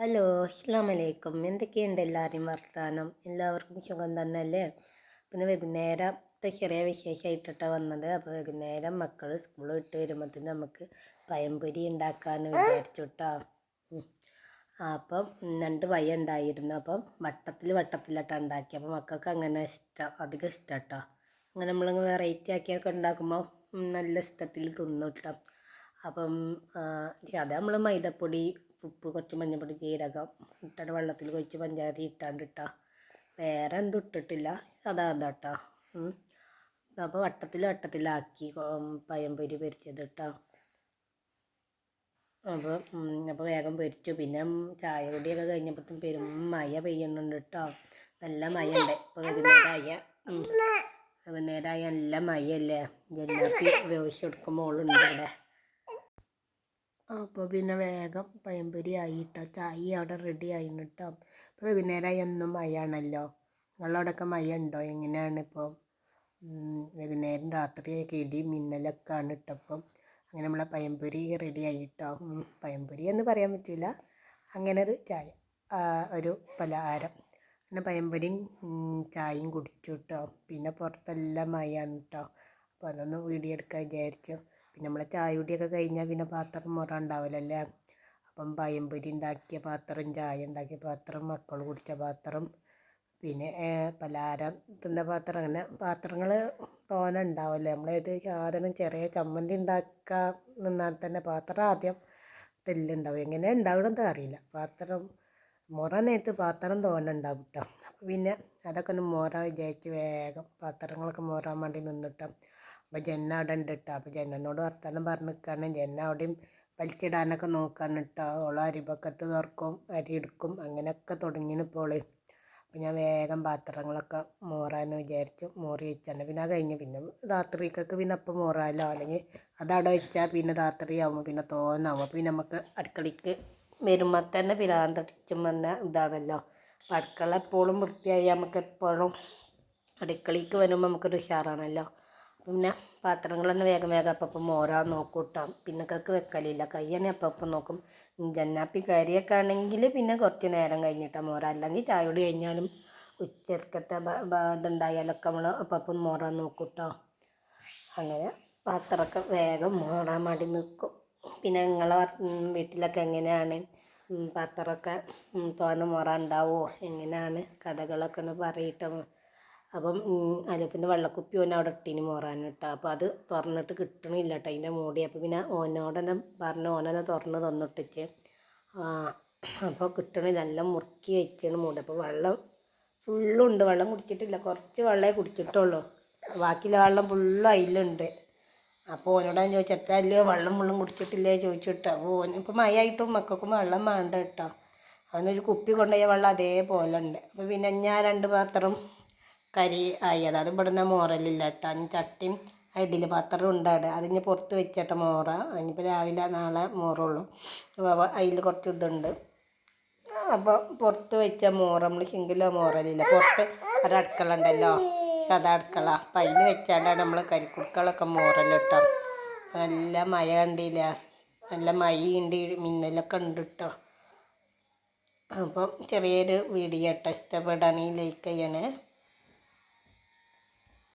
Hello അസ്സാം വലൈക്കും എന്തൊക്കെയുണ്ട് എല്ലാവരെയും വർത്താനം? എല്ലാവർക്കും സുഖം തന്നെയല്ലേ? പിന്നെ വൈകുന്നേരത്തെ ചെറിയ വിശേഷമായിട്ടിട്ടാണ് വന്നത്. അപ്പോൾ വൈകുന്നേരം മക്കൾ സ്കൂൾ വിട്ട് വരുമ്പോഴത്തേന് നമുക്ക് പഴംപൊരി ഉണ്ടാക്കാമെന്ന് വിചാരിച്ചു അപ്പം രണ്ട് വയ ഉണ്ടായിരുന്നു. അപ്പം വട്ടത്തിൽ വട്ടത്തിലട്ടാണ് ഉണ്ടാക്കി അപ്പോൾ മക്കൾക്ക് അങ്ങനെ ഇഷ്ടം അധികം ഇഷ്ടം കേട്ടോ അങ്ങനെ നമ്മളങ്ങ് വെറൈറ്റി ആക്കിയൊക്കെ ഉണ്ടാക്കുമ്പോൾ നല്ല ഇഷ്ടത്തിൽ തിന്നു കേട്ടോ അപ്പം അത് നമ്മൾ മൈദപ്പൊടി ഉപ്പ് കുറച്ച് മഞ്ഞപ്പൊടി ജീരകം ഇട്ടിട്ട് വെള്ളത്തിൽ കൊഴിച്ച് പഞ്ചായത്തി ഇട്ടാണ്ട് ഇട്ടാ വേറെ എന്തും ഇട്ടിട്ടില്ല. അതാ അതാ അപ്പോൾ വട്ടത്തിൽ വട്ടത്തിലാക്കി പയംപൊരി പൊരിച്ചത് കേട്ടോ അപ്പോൾ അപ്പോൾ വേഗം പൊരിച്ചു. പിന്നെ ചായ കുടിയൊക്കെ കഴിഞ്ഞപ്പോഴത്തും പെരും മഴ പെയ്യുന്നുണ്ട് കേട്ടോ നല്ല മഴ ഉണ്ട് ഇപ്പോൾ വൈകുന്നേരമായ വൈകുന്നേരമായ നല്ല മഴയല്ലേ ജന്നാപ്പി വേവിച്ച് കൊടുക്കുമ്പോൾ ഓളുണ്ട് ഇവിടെ. അപ്പോൾ പിന്നെ വേഗം പഴംപൊരി ആയിട്ടോ ചായ അവിടെ റെഡി ആയിന് കേട്ടോ ഇപ്പോൾ വൈകുന്നേരമായി എന്നും മഴയാണല്ലോ. നിങ്ങളവിടെയൊക്കെ മഴ ഉണ്ടോ എങ്ങനെയാണ് ഇപ്പോൾ വൈകുന്നേരം രാത്രിയൊക്കെ ഇടി മിന്നലൊക്കെ ആണ് ഇട്ടപ്പം അങ്ങനെ നമ്മളെ പഴംപൊരി റെഡി ആയിട്ടോ? പഴംപൊരി എന്ന് പറയാൻ പറ്റില്ല അങ്ങനെ ഒരു ചായ ഒരു പലഹാരം. പിന്നെ പഴംപൊരിയും ചായയും കുടിച്ചു കേട്ടോ പിന്നെ പുറത്തെല്ലാം മഴയാണ് കേട്ടോ അപ്പോൾ അതൊന്ന് വീഡിയോ എടുക്കാൻ വിചാരിച്ചു. പിന്നെ നമ്മളെ ചായ കുടിയൊക്കെ കഴിഞ്ഞാൽ പിന്നെ പാത്രം മുറ ഉണ്ടാവില്ലല്ലേ അപ്പം പയമ്പൊരി ഉണ്ടാക്കിയ പാത്രം ചായ ഉണ്ടാക്കിയ പാത്രം മക്കൾ കുടിച്ച പാത്രം പിന്നെ പലഹാരം തിന്ന പാത്രം അങ്ങനെ പാത്രങ്ങൾ തോന ഉണ്ടാവില്ലേ നമ്മളേത് സാധനം ചെറിയ ചമ്മന്തി ഉണ്ടാക്കാൻ നിന്നാൽ തന്നെ പാത്രം ആദ്യം തെല്ലുണ്ടാവും. എങ്ങനെ ഉണ്ടാവണമെന്ന് അറിയില്ല. പാത്രം മുറ നേരത്ത് പാത്രം തോന ഉണ്ടാവും കേട്ടോ പിന്നെ അതൊക്കെ ഒന്ന് മുറ വിചാരിച്ച് വേഗം പാത്രങ്ങളൊക്കെ മുറാൻ വേണ്ടി നിന്നിട്ടോ. അപ്പോൾ ജന്ന അവിടെ ഉണ്ട് കേട്ടോ അപ്പോൾ ജന്നനോട് വർത്തമാനം പറഞ്ഞ് നിൽക്കുകയാണ് ജന്ന അവിടെയും വലിച്ചിടാനൊക്കെ നോക്കുകയാണ് കേട്ടോ ഓളെ ബക്കറ്റ് തുറക്കും അരി എടുക്കും അങ്ങനെയൊക്കെ തുടങ്ങിയാണ് ഇപ്പോൾ അപ്പോൾ ഞാൻ വേഗം പാത്രങ്ങളൊക്കെ മോറാന്ന് വിചാരിച്ചു. മോറി വെച്ചാണ്. പിന്നെ അത് കഴിഞ്ഞ് പിന്നെ രാത്രിക്കൊക്കെ പിന്നെ അപ്പം മോറാലോ? അല്ലെങ്കിൽ അതവിടെ വെച്ചാൽ പിന്നെ രാത്രി ആകുമ്പോൾ പിന്നെ തോന്നാവും. അപ്പോൾ പിന്നെ നമുക്ക് അടുക്കളയ്ക്ക് വരുമ്പോൾ തന്നെ പിരാന്തടിച്ചും വന്ന ഇതാണല്ലോ. അപ്പം അടുക്കള എപ്പോഴും വൃത്തിയായി നമുക്ക് എപ്പോഴും അടുക്കളയ്ക്ക് വരുമ്പോൾ നമുക്കൊരു ഉഷാറാണല്ലോ. പിന്നെ പാത്രങ്ങളൊന്നും വേഗം വേഗം അപ്പം മോരാൻ നോക്കും കേട്ടോ പിന്നക്കൊക്കെ വെക്കലില്ല. കയ്യാണ് അപ്പം നോക്കും. ജന്നാപ്പി കരിയൊക്കെ ആണെങ്കിൽ പിന്നെ കുറച്ച് നേരം കഴിഞ്ഞിട്ടാ മോറ അല്ലെങ്കിൽ ചായയോട് കഴിഞ്ഞാലും ഉച്ചക്കത്തെ ഇതുണ്ടായാലൊക്കെ നമ്മൾ അപ്പം മോറാൻ നോക്കും കേട്ടോ അങ്ങനെ പാത്രമൊക്കെ വേഗം മോറാൻ മടി നിൽക്കും പിന്നെ നിങ്ങളെ വീട്ടിലൊക്കെ എങ്ങനെയാണ്? പാത്രമൊക്കെ തോന്നെ മോറ ഉണ്ടാവുമോ എങ്ങനെയാണ്? കഥകളൊക്കെ ഒന്ന് പറയട്ടോ. അപ്പം അലഫിന്റെ വെള്ളക്കുപ്പി ഓൻ അവിടെ ഇട്ടിന് മോറാൻ അപ്പോൾ അത് തുറന്നിട്ട് കിട്ടണില്ല കേട്ടോ അതിന്റെ മൂടി. അപ്പോൾ പിന്നെ ഓനോട് തന്നെ പറഞ്ഞു ഓനെന്നെ തുറന്ന് തന്നിട്ടിട്ട്. അപ്പോൾ കിട്ടണില്ല. നല്ല മുറുക്കി വയ്ക്കണ മൂടി. അപ്പോൾ വെള്ളം ഫുള്ളുണ്ട് വെള്ളം കുടിച്ചിട്ടില്ല. കുറച്ച് വെള്ളമേ കുടിച്ചിട്ടുള്ളൂ. ബാക്കിയുള്ള വെള്ളം ഫുള്ളും അതിലുണ്ട്. അപ്പോൾ ഓനോടാൻ ചോദിച്ചു എത്രയല്ലോ വെള്ളം മുള്ളും കുടിച്ചിട്ടില്ലേ? ചോദിച്ചിട്ട്. അപ്പോൾ ഓന ഇപ്പോൾ മഴയായിട്ടും മക്കൾക്കും വെള്ളം വേണ്ട കേട്ടോ. അവനൊരു കുപ്പി കൊണ്ടുപോയ വെള്ളം അതേപോലെ ഉണ്ട് അപ്പോൾ പിന്നെ ഞാൻ രണ്ട് പാത്രം കരി ആയി. അതായത് ഇവിടുന്ന് മോറലില്ല കേട്ടോ. അതിന് ചട്ടിയും ഇഡ്ഡലി പാത്രം ഉണ്ട് അവിടെ അതിന് പുറത്ത് വെച്ചിട്ട് മോറ. അതിനിപ്പോൾ രാവിലെ നാളെ മോറുള്ളൂ. അപ്പോൾ അതിൽ കുറച്ച് ഇതുണ്ട്. അപ്പോൾ പുറത്ത് വെച്ച മോറ നമ്മൾ സിങ്കിലോ മോറലില്ല. പുറത്ത് ഒരടുക്കള ഉണ്ടല്ലോ. സാധാ അടുക്കള. അപ്പം അതിൽ വെച്ചാണ്ടാണ് നമ്മൾ കരിക്കുടുക്കളൊക്കെ മോറലിട്ടോ നല്ല മഴ കണ്ടില്ല? നല്ല മഴയുണ്ട്. മിന്നലൊക്കെ ഉണ്ട് കേട്ടോ. അപ്പം ചെറിയൊരു വീഡിയോ കേട്ടോ. ഇഷ്ടപ്പെടുകയാണെങ്കിൽ ലൈക്ക് ചെയ്യണേ.